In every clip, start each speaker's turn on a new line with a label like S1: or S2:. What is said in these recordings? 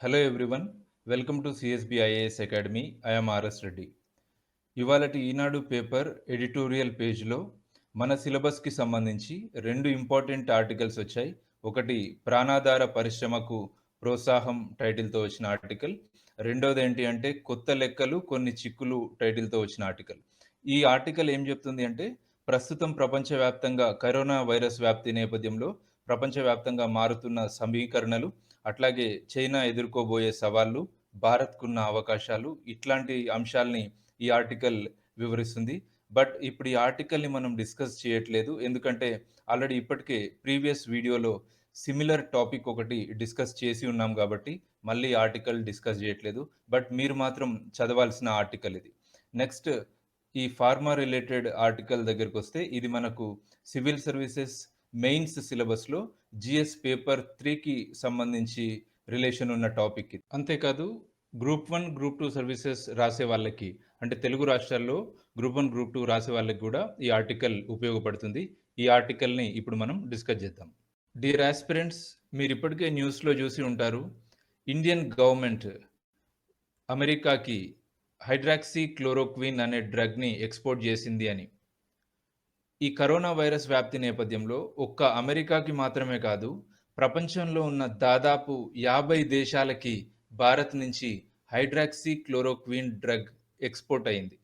S1: Hello everyone welcome to CSB IAS academy I'm R Reddy ఇవాళటి Eenadu paper editorial పేజ్లో మన సిలబస్కి సంబంధించి రెండు ఇంపార్టెంట్ ఆర్టికల్స్ వచ్చాయి. ఒకటి ప్రాణాధార పరిశ్రమకు ప్రోత్సాహం టైటిల్తో వచ్చిన ఆర్టికల్. రెండోది ఏంటి అంటే కొత్త లెక్కలు కొన్ని చిక్కులు టైటిల్తో వచ్చిన ఆర్టికల్. ఈ ఆర్టికల్ ఏం చెప్తుంది అంటే ప్రస్తుతం ప్రపంచవ్యాప్తంగా కరోనా వైరస్ వ్యాప్తి నేపథ్యంలో ప్రపంచవ్యాప్తంగా మారుతున్న సమీకరణలు అట్లాగే చైనా ఎదుర్కోబోయే సవాళ్ళు భారత్కున్న అవకాశాలు ఇట్లాంటి అంశాల్ని ఈ ఆర్టికల్ వివరిస్తుంది. బట్ ఇప్పుడు ఈ ఆర్టికల్ని మనం డిస్కస్ చేయట్లేదు. ఎందుకంటే ఆల్రెడీ ఇప్పటికే ప్రీవియస్ వీడియోలో సిమిలర్ టాపిక్ ఒకటి డిస్కస్ చేసి ఉన్నాం కాబట్టి మళ్ళీ ఆర్టికల్ డిస్కస్ చేయట్లేదు. బట్ మీరు మాత్రం చదవాల్సిన ఆర్టికల్ ఇది. నెక్స్ట్ ఈ ఫార్మా రిలేటెడ్ ఆర్టికల్ దగ్గరికి వస్తే ఇది మనకు సివిల్ సర్వీసెస్ మెయిన్స్ సిలబస్లో జిఎస్ పేపర్ త్రీకి సంబంధించి రిలేషన్ ఉన్న టాపిక్ అంతేకాదు group one group two services రాసే వాళ్ళకి అంటే తెలుగు రాష్ట్రాల్లో గ్రూప్ వన్ గ్రూప్ టూ రాసే వాళ్ళకి కూడా ఈ ఆర్టికల్ ఉపయోగపడుతుంది. ఈ ఆర్టికల్ని ఇప్పుడు మనం డిస్కస్ చేద్దాం. డియర్ ఆస్పిరెంట్స్ మీరు ఇప్పటికే న్యూస్లో చూసి ఉంటారు ఇండియన్ గవర్నమెంట్ అమెరికాకి హైడ్రాక్సీ క్లోరోక్విన్ అనే డ్రగ్ని ఎక్స్పోర్ట్ చేసింది అని. ఈ కరోనా వైరస్ వ్యాప్తి నేపథ్యంలో ఒక్క అమెరికాకి మాత్రమే కాదు ప్రపంచంలో ఉన్న దాదాపు యాభై దేశాలకి భారత్ నుంచి హైడ్రాక్సీ క్లోరోక్విన్ డ్రగ్ ఎక్స్పోర్ట్ అయింది.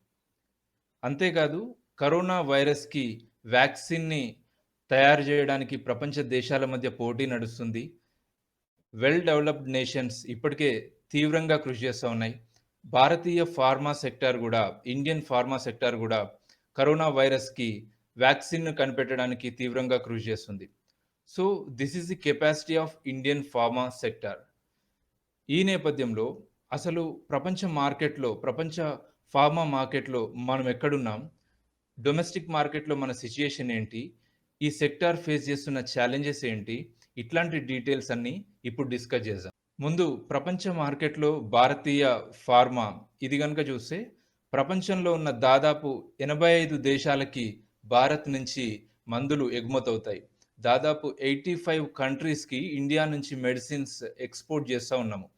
S1: అంతేకాదు కరోనా వైరస్కి వ్యాక్సిన్ని తయారు చేయడానికి ప్రపంచ దేశాల మధ్య పోటీ నడుస్తుంది. వెల్ డెవలప్డ్ నేషన్స్ ఇప్పటికే తీవ్రంగా కృషి చేస్తూ ఉన్నాయి. భారతీయ ఫార్మా సెక్టార్ కూడా ఇండియన్ ఫార్మా సెక్టార్ కూడా కరోనా వైరస్కి వ్యాక్సిన్ను కనిపెట్టడానికి తీవ్రంగా కృషి చేస్తుంది. So this is the capacity of Indian pharma sector ఈ నేపథ్యంలో అసలు ప్రపంచ మార్కెట్లో ప్రపంచ ఫార్మా మార్కెట్లో మనం ఎక్కడున్నాం? డొమెస్టిక్ మార్కెట్లో మన సిచ్యుయేషన్ ఏంటి? ఈ సెక్టార్ ఫేస్ చేస్తున్న ఛాలెంజెస్ ఏంటి? ఇట్లాంటి డీటెయిల్స్ అన్నీ ఇప్పుడు డిస్కస్ చేద్దాం. ముందు ప్రపంచ మార్కెట్లో భారతీయ ఫార్మా ఇది కనుక చూస్తే ప్రపంచంలో ఉన్న దాదాపు ఎనభై ఐదు దేశాలకి భారత్ నుంచి మందులు ఎగుమతవుతాయి. దాదాపు ఎయిటీ ఫైవ్ కంట్రీస్కి ఇండియా నుంచి మెడిసిన్స్ ఎక్స్పోర్ట్ చేస్తూ ఉన్నాము.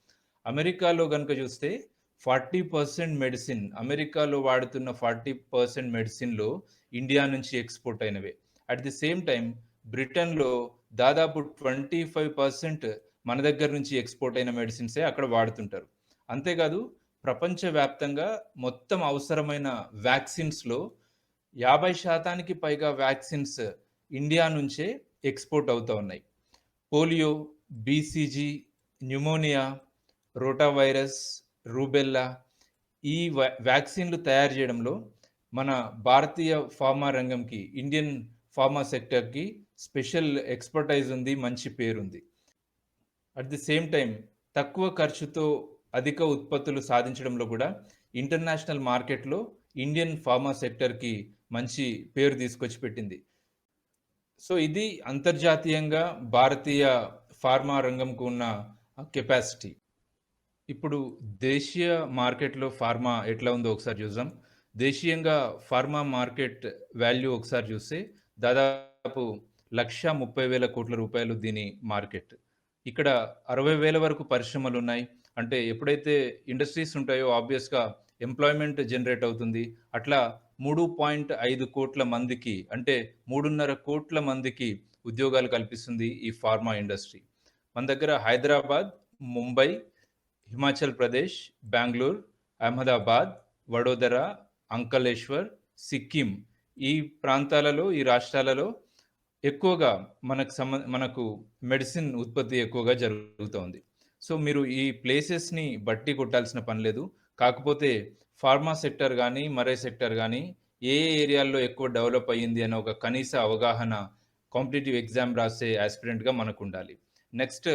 S1: అమెరికాలో కనుక చూస్తే ఫార్టీ పర్సెంట్ మెడిసిన్ అమెరికాలో వాడుతున్న ఫార్టీ పర్సెంట్ మెడిసిన్లు ఇండియా నుంచి ఎక్స్పోర్ట్ అయినవే. అట్ ది సేమ్ టైం బ్రిటన్లో దాదాపు ట్వంటీ ఫైవ్ పర్సెంట్ మన దగ్గర నుంచి ఎక్స్పోర్ట్ అయిన మెడిసిన్సే అక్కడ వాడుతుంటారు. అంతేకాదు ప్రపంచవ్యాప్తంగా మొత్తం అవసరమైన వ్యాక్సిన్స్లో యాభై శాతానికి పైగా వ్యాక్సిన్స్ ఇండియా నుంచే ఎక్స్పోర్ట్ అవుతూ ఉన్నాయి. Polio BCG pneumonia rotavirus rubella ఈ వ్యాక్సిన్లు తయారు చేయడంలో మన భారతీయ ఫార్మా రంగంకి ఇండియన్ ఫార్మా సెక్టర్కి స్పెషల్ ఎక్స్పర్టైజ్ ఉంది మంచి పేరుంది. అట్ ది సేమ్ టైం తక్కువ ఖర్చుతో అధిక ఉత్పత్తులు సాధించడంలో కూడా ఇంటర్నేషనల్ మార్కెట్లో ఇండియన్ ఫార్మా సెక్టర్కి మంచి పేరు తీసుకొచ్చి పెట్టింది. సో ఇది అంతర్జాతీయంగా భారతీయ ఫార్మా రంగంకు ఉన్న కెపాసిటీ. ఇప్పుడు దేశీయ మార్కెట్లో ఫార్మా ఎట్లా ఉందో ఒకసారి చూద్దాం. దేశీయంగా ఫార్మా మార్కెట్ వాల్యూ ఒకసారి చూస్తే దాదాపు లక్ష ముప్పై వేల కోట్ల రూపాయలు దీని మార్కెట్. ఇక్కడ అరవై వేల వరకు పరిశ్రమలు ఉన్నాయి. అంటే ఎప్పుడైతే ఇండస్ట్రీస్ ఉంటాయో ఆబ్వియస్గా ఎంప్లాయ్మెంట్ జనరేట్ అవుతుంది. అట్లా మూడు పాయింట్ ఐదు కోట్ల మందికి అంటే మూడున్నర కోట్ల మందికి ఉద్యోగాలు కల్పిస్తుంది ఈ ఫార్మా ఇండస్ట్రీ. మన దగ్గర హైదరాబాద్ ముంబై హిమాచల్ ప్రదేశ్ బెంగళూరు అహ్మదాబాద్ వడోదర అంకలేశ్వర్ సిక్కిం. ఈ ప్రాంతాలలో ఈ రాష్ట్రాలలో ఎక్కువగా మనకు సంబ మనకు మెడిసిన్ ఉత్పత్తి ఎక్కువగా జరుగుతోంది. సో మీరు ఈ ప్లేసెస్ని బట్టి కొట్టాల్సిన పని లేదు. కాకపోతే ఫార్మా సెక్టర్ కానీ మరే సెక్టర్ కానీ ఏ ఏరియాల్లో ఎక్కువ డెవలప్ అయ్యింది అనే ఒక కనీస అవగాహన కాంపిటేటివ్ ఎగ్జామ్ రాసే యాస్పిరెంట్గా మనకు ఉండాలి నెక్స్ట్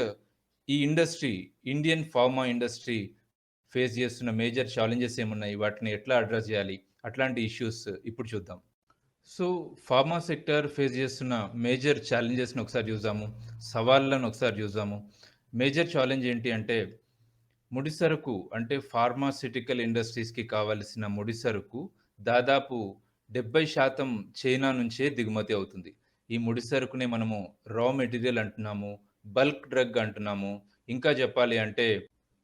S1: ఈ industry Indian pharma industry face చేస్తున్న మేజర్ ఛాలెంజెస్ ఏమున్నాయి? వాటిని ఎట్లా అడ్రస్ చేయాలి? అట్లాంటి ఇష్యూస్ ఇప్పుడు చూద్దాం. సో ఫార్మా సెక్టర్ ఫేస్ చేస్తున్న మేజర్ ఛాలెంజెస్ని ఒకసారి చూద్దాము. సవాళ్ళను ఒకసారి చూద్దాము. మేజర్ ఛాలెంజ్ ఏంటి అంటే ముడిసరుకు అంటే ఫార్మాసిటికల్ ఇండస్ట్రీస్కి కావలసిన ముడిసరుకు దాదాపు డెబ్బై శాతం చైనా నుంచే దిగుమతి అవుతుంది ఈ ముడిసరుకునే మనము రా మెటీరియల్ అంటున్నాము బల్క్ డ్రగ్ అంటున్నాము ఇంకా చెప్పాలి అంటే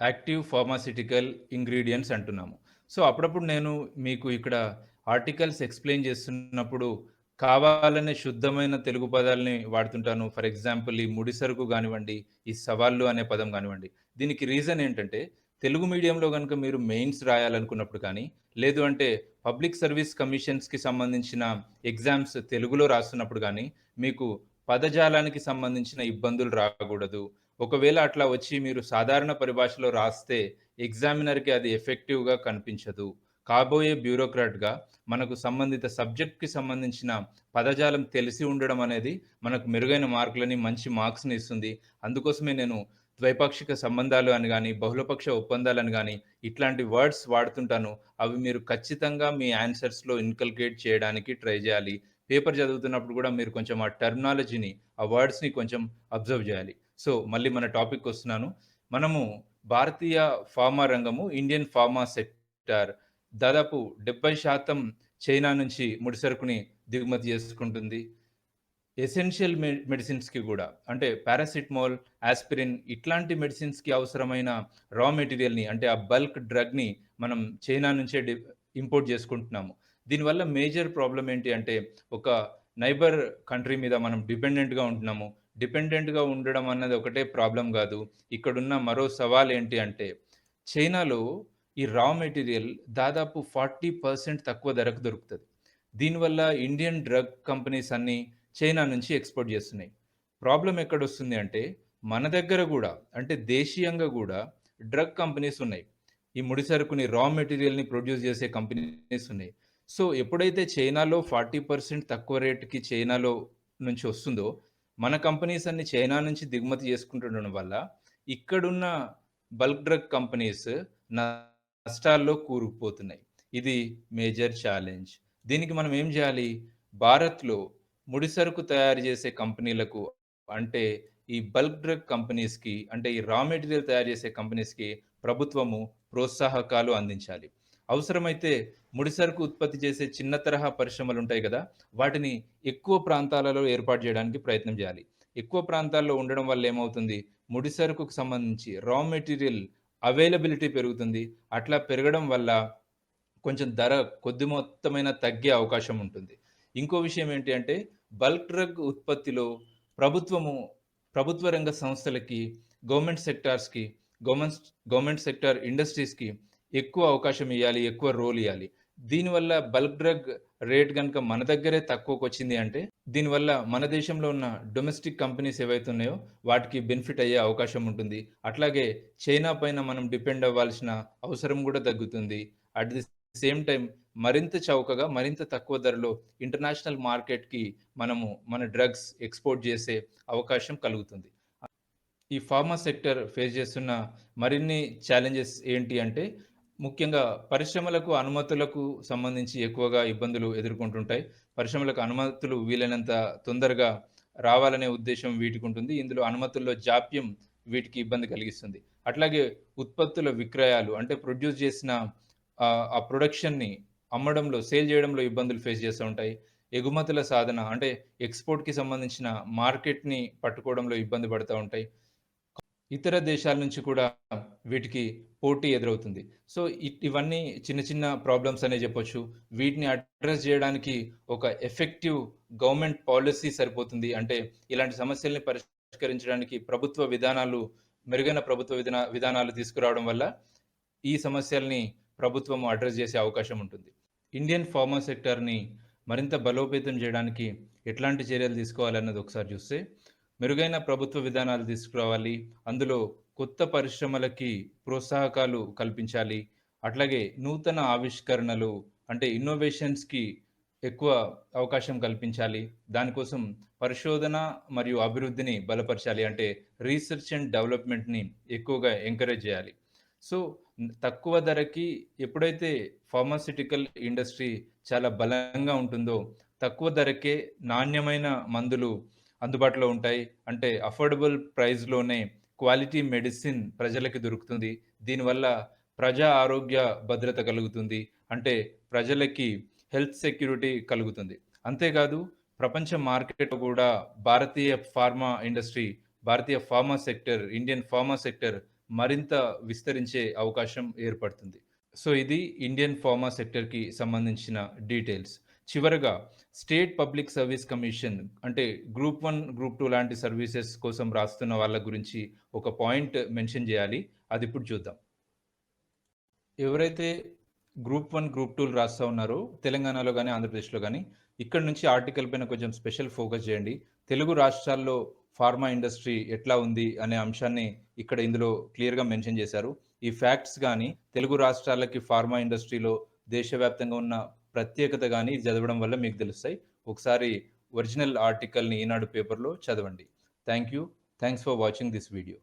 S1: యాక్టివ్ ఫార్మాసిటికల్ ఇంగ్రీడియంట్స్ అంటున్నాము. సో, అప్పుడప్పుడు నేను మీకు ఇక్కడ ఆర్టికల్స్ ఎక్స్‌ప్లెయిన్ చేస్తున్నప్పుడు కావాలనే శుద్ధమైన తెలుగు పదాలని వాడుతుంటాను. ఫర్ ఎగ్జాంపుల్ ఈ ముడిసరుకు కానివ్వండి ఈ సవాళ్ళు అనే పదం కానివ్వండి దీనికి రీజన్ ఏంటంటే తెలుగు మీడియంలో కనుక మీరు మెయిన్స్ రాయాలనుకున్నప్పుడు కానీ, లేదు అంటే పబ్లిక్ సర్వీస్ కమిషన్స్‌కి సంబంధించిన ఎగ్జామ్స్ తెలుగులో రాస్తున్నప్పుడు కానీ మీకు పదజాలానికి సంబంధించిన ఇబ్బందులు రాకూడదు. ఒకవేళ అట్లా వచ్చి మీరు సాధారణ పరిభాషలో రాస్తే ఎగ్జామినర్‌కి అది ఎఫెక్టివ్‌గా కనిపించదు. కాబోయే బ్యూరోక్రాట్‌గా మనకు సంబంధిత సబ్జెక్ట్‌కి సంబంధించిన పదజాలం తెలిసి ఉండడం అనేది మనకు మెరుగైన మార్కులని, మంచి మార్క్స్‌ని ఇస్తుంది. అందుకోసమే నేను ద్వైపాక్షిక సంబంధాలు అని కానీ బహుళపక్ష ఒప్పందాలని కానీ ఇట్లాంటి వర్డ్స్ వాడుతుంటాను. అవి మీరు ఖచ్చితంగా మీ ఆన్సర్స్‌లో ఇన్కల్కేట్ చేయడానికి ట్రై చేయాలి పేపర్ చదువుతున్నప్పుడు కూడా మీరు కొంచెం ఆ టెర్మినాలజీని, ఆ వర్డ్స్‌ని కొంచెం అబ్జర్వ్ చేయాలి సో, మళ్ళీ మన టాపిక్ వస్తున్నాను మనము భారతీయ ఫార్మా రంగము, ఇండియన్ ఫార్మా సెక్టార్ దాదాపు 70% చైనా నుంచి ముడిసరుకుని దిగుమతి చేసుకుంటుంది. ఎసెన్షియల్ మె మెడిసిన్స్‌కి కూడా అంటే పారాసిటమాల్, ఆస్పిరిన్ ఇట్లాంటి మెడిసిన్స్‌కి అవసరమైన రా మెటీరియల్‌ని అంటే ఆ బల్క్ డ్రగ్‌ని మనం చైనా నుంచే డి ఇంపోర్ట్ చేసుకుంటున్నాము. దీనివల్ల మేజర్ ప్రాబ్లం ఏంటి అంటే ఒక నైబర్ కంట్రీ మీద మనం డిపెండెంట్‌గా ఉంటున్నాము. డిపెండెంట్‌గా ఉండడం అన్నది ఒకటే ప్రాబ్లం కాదు ఇక్కడున్న మరో సవాల్ ఏంటి అంటే చైనాలో ఈ రా మెటీరియల్ దాదాపు 40% తక్కువ ధరకు దొరుకుతుంది దీనివల్ల ఇండియన్ డ్రగ్ కంపెనీస్ అన్నీ చైనా నుంచి ఎక్స్‌పోర్ట్ చేస్తున్నాయి. ప్రాబ్లం ఎక్కడొస్తుంది అంటే మన దగ్గర కూడా అంటే దేశీయంగా కూడా డ్రగ్ కంపెనీస్ ఉన్నాయి. ఈ ముడి సరుకుని రా మెటీరియల్‌ని ప్రొడ్యూస్ చేసే కంపెనీస్ ఉన్నాయి. సో, ఎప్పుడైతే చైనాలో 40% తక్కువ రేటుకి చైనాలో నుంచి వస్తుందో, మన కంపెనీస్ అన్ని చైనా నుంచి దిగుమతి చేసుకుంటుండడం వల్ల ఇక్కడున్న బల్క్ డ్రగ్ కంపెనీస్ నా నష్టాల్లో కూరుకుపోతున్నాయి. ఇది మేజర్ ఛాలెంజ్. దీనికి మనం ఏం చేయాలి భారత్‌లో ముడిసరుకు తయారు చేసే కంపెనీలకు అంటే ఈ బల్క్ డ్రగ్ కంపెనీస్‌కి అంటే ఈ రా మెటీరియల్ తయారు చేసే కంపెనీస్‌కి ప్రభుత్వము ప్రోత్సాహకాలు అందించాలి. అవసరమైతే ముడిసరుకు ఉత్పత్తి చేసే చిన్న తరహా పరిశ్రమలు ఉంటాయి కదా వాటిని ఎక్కువ ప్రాంతాలలో ఏర్పాటు చేయడానికి ప్రయత్నం చేయాలి ఎక్కువ ప్రాంతాల్లో ఉండడం వల్ల ఏమవుతుంది? ముడిసరుకుకు సంబంధించి రా మెటీరియల్ అవైలబిలిటీ పెరుగుతుంది. అట్లా పెరగడం వల్ల కొంచెం ధర కొద్ది మొత్తమైన తగ్గే అవకాశం ఉంటుంది. ఇంకో విషయం ఏంటి అంటే బల్క్ డ్రగ్ ఉత్పత్తిలో ప్రభుత్వము ప్రభుత్వ రంగ సంస్థలకి, గవర్నమెంట్ సెక్టార్స్‌కి, గవర్నమెంట్స్ గవర్నమెంట్ సెక్టార్ ఇండస్ట్రీస్‌కి ఎక్కువ అవకాశం ఇవ్వాలి ఎక్కువ రోల్ ఇవ్వాలి దీనివల్ల బల్క్ డ్రగ్ రేట్ కనుక మన దగ్గరే తక్కువకొచ్చింది అంటే దీనివల్ల మన దేశంలో ఉన్న డొమెస్టిక్ కంపెనీస్ ఏవైతే ఉన్నాయో వాటికి బెనిఫిట్ అయ్యే అవకాశం ఉంటుంది. అట్లాగే చైనా పైన మనం డిపెండ్ అవ్వాల్సిన అవసరం కూడా తగ్గుతుంది. అట్ ది సేమ్ టైం మరింత చౌకగా, మరింత తక్కువ ధరలో ఇంటర్నేషనల్ మార్కెట్‌కి మనము మన డ్రగ్స్ ఎక్స్‌పోర్ట్ చేసే అవకాశం కలుగుతుంది. ఈ ఫార్మా సెక్టర్ ఫేస్ చేస్తున్న మరిన్ని ఛాలెంజెస్ ఏంటి అంటే ముఖ్యంగా పరిశ్రమలకు, అనుమతులకు సంబంధించి ఎక్కువగా ఇబ్బందులు ఎదుర్కొంటుంటాయి. పరిశ్రమలకు అనుమతులు వీలైనంత తొందరగా రావాలనే ఉద్దేశం వీటికి ఉంటుంది ఇందులో అనుమతుల్లో జాప్యం వీటికి ఇబ్బంది కలిగిస్తుంది. అట్లాగే ఉత్పత్తుల విక్రయాలు అంటే ప్రొడ్యూస్ చేసిన ఆ ప్రొడక్షన్‌ని అమ్మడంలో, సేల్ చేయడంలో ఇబ్బందులు ఫేస్ చేస్తూ ఉంటాయి. ఎగుమతుల సాధన అంటే ఎక్స్‌పోర్ట్‌కి సంబంధించిన మార్కెట్‌ని పట్టుకోవడంలో ఇబ్బంది పడతా ఉంటాయి. ఇతర దేశాల నుంచి కూడా వీటికి పోటీ ఎదురవుతుంది. సో, ఇవన్నీ చిన్న చిన్న ప్రాబ్లమ్స్ అనే చెప్పొచ్చు వీటిని అడ్రస్ చేయడానికి ఒక ఎఫెక్టివ్ గవర్నమెంట్ పాలసీ సరిపోతుంది. అంటే ఇలాంటి సమస్యల్ని పరిష్కరించడానికి ప్రభుత్వ విధానాలు మెరుగైన ప్రభుత్వ విధాన విధానాలు తీసుకురావడం వల్ల ఈ సమస్యల్ని ప్రభుత్వం అడ్రస్ చేసే అవకాశం ఉంటుంది. ఇండియన్ ఫార్మా సెక్టార్‌ని మరింత బలోపేతం చేయడానికి ఎట్లాంటి చర్యలు తీసుకోవాలన్నది ఒకసారి చూస్తే, మెరుగైన ప్రభుత్వ విధానాలు తీసుకురావాలి. అందులో కొత్త పరిశ్రమలకి ప్రోత్సాహకాలు కల్పించాలి. అట్లాగే నూతన ఆవిష్కరణలు అంటే ఇన్నోవేషన్స్‌కి ఎక్కువ అవకాశం కల్పించాలి. దానికోసం పరిశోధన మరియు అభివృద్ధిని బలపరచాలి. అంటే రీసెర్చ్ అండ్ డెవలప్‌మెంట్‌ని ఎక్కువగా ఎంకరేజ్ చేయాలి సో, తక్కువ ధరకి ఎప్పుడైతే ఫార్మాసిటికల్ ఇండస్ట్రీ చాలా బలంగా ఉంటుందో, తక్కువ ధరకే నాణ్యమైన మందులు అందుబాటులో ఉంటాయి. అంటే అఫోర్డబుల్ ప్రైస్‌లోనే క్వాలిటీ మెడిసిన్ ప్రజలకి దొరుకుతుంది. దీనివల్ల ప్రజా ఆరోగ్య భద్రత కలుగుతుంది. అంటే ప్రజలకి హెల్త్ సెక్యూరిటీ కలుగుతుంది. అంతేకాదు ప్రపంచ మార్కెట్ కూడా భారతీయ ఫార్మా ఇండస్ట్రీ, భారతీయ pharma sector, Indian pharma sector మరింత విస్తరించే అవకాశం ఏర్పడుతుంది సో ఇది ఇండియన్ ఫార్మా సెక్టర్కి సంబంధించిన డీటెయిల్స్ చివరగా స్టేట్ పబ్లిక్ సర్వీస్ కమిషన్ అంటే గ్రూప్ వన్ గ్రూప్ టూ లాంటి సర్వీసెస్ కోసం రాస్తున్న వాళ్ళ గురించి ఒక పాయింట్ మెన్షన్ చేయాలి. అది ఇప్పుడు చూద్దాం. ఎవరైతే గ్రూప్ వన్ గ్రూప్ టూలు రాస్తూ ఉన్నారో తెలంగాణలో కానీ ఆంధ్రప్రదేశ్లో కానీ ఇక్కడ నుంచి ఆర్టికల్ పైన కొంచెం స్పెషల్ ఫోకస్ చేయండి. తెలుగు రాష్ట్రాల్లో ఫార్మా ఇండస్ట్రీ ఎట్లా ఉంది అనే అంశాన్ని ఇక్కడ ఇందులో క్లియర్గా మెన్షన్ చేశారు. ఈ ఫ్యాక్ట్స్ కానీ తెలుగు రాష్ట్రాలకి ఫార్మా ఇండస్ట్రీలో దేశవ్యాప్తంగా ఉన్న ప్రత్యేకత కానీ చదవడం వల్ల మీకు తెలుస్తాయి. ఒకసారి ఒరిజినల్ ఆర్టికల్ని ఈనాడు పేపర్లో చదవండి. Thank you thanks for watching this video.